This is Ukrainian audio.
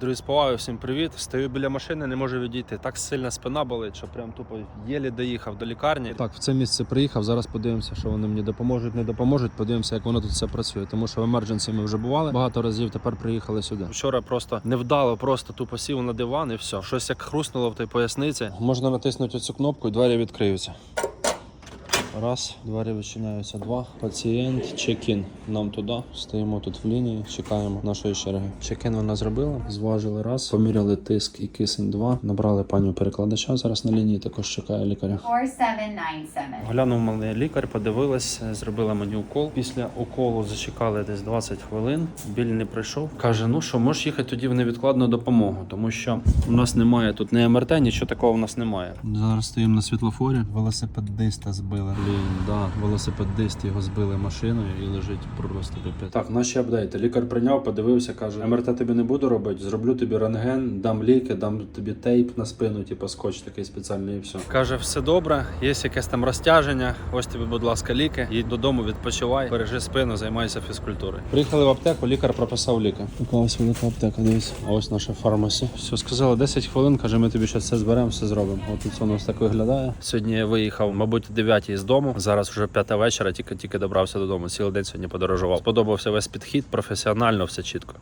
Друзі, з всім привіт. Стою біля машини, не можу відійти. Так сильно спина болить, що прям тупо єлі доїхав до лікарні. Так, в це місце приїхав. Зараз подивимося, що вони мені допоможуть, не допоможуть. Подивимося, як воно тут все працює. Тому що в емердженсі ми вже бували багато разів. Тепер приїхали сюди. Вчора просто невдало, просто тупо сів на диван і все. Щось як хрустнуло в той поясниці. Можна натиснути цю кнопку і двері відкриються. Раз, двері відчиняються. Два. Пацієнт, чек-ін. Нам туди. Стоїмо тут в лінії, чекаємо нашої черги. Чек-ін вона зробила. Зважили раз, поміряли тиск і кисень два. Набрали паню перекладача. Зараз на лінії також чекає лікаря. 4797. Глянув мене лікар, подивилась, зробила мені укол. Після уколу зачекали десь 20 хвилин. Біль не прийшов. Каже: ну що, можеш їхати тоді в невідкладну допомогу, тому що у нас немає тут не МРТ, нічого такого у нас немає. Зараз стоїмо на світлофорі. Велосипедиста збили. Блін, да, велосипедист його збили машиною і лежить просто пипець. Так, наші апдейти. Лікар прийняв, подивився, каже: МРТ тобі не буду робити, зроблю тобі рентген, дам ліки, дам тобі тейп на спину, типу скотч такий спеціальний і все. Каже, все добре, є якесь там розтяження. Ось тобі, будь ласка, ліки. Їдь додому, відпочивай, бережи спину, займайся фізкультурою. Приїхали в аптеку, лікар прописав ліки. Така ось велика аптека, дивись. А ось наша фармасі. Все, сказали 10 хвилин, каже, ми тобі зараз все зберемо, все зробимо. От тут це у нас так виглядає. Сьогодні я виїхав, мабуть, о 9 з дому. Зараз вже п'ята вечора, тільки тільки добрався додому. Цілий день сьогодні подорожував. Сподобався весь підхід, професіонально, все чітко.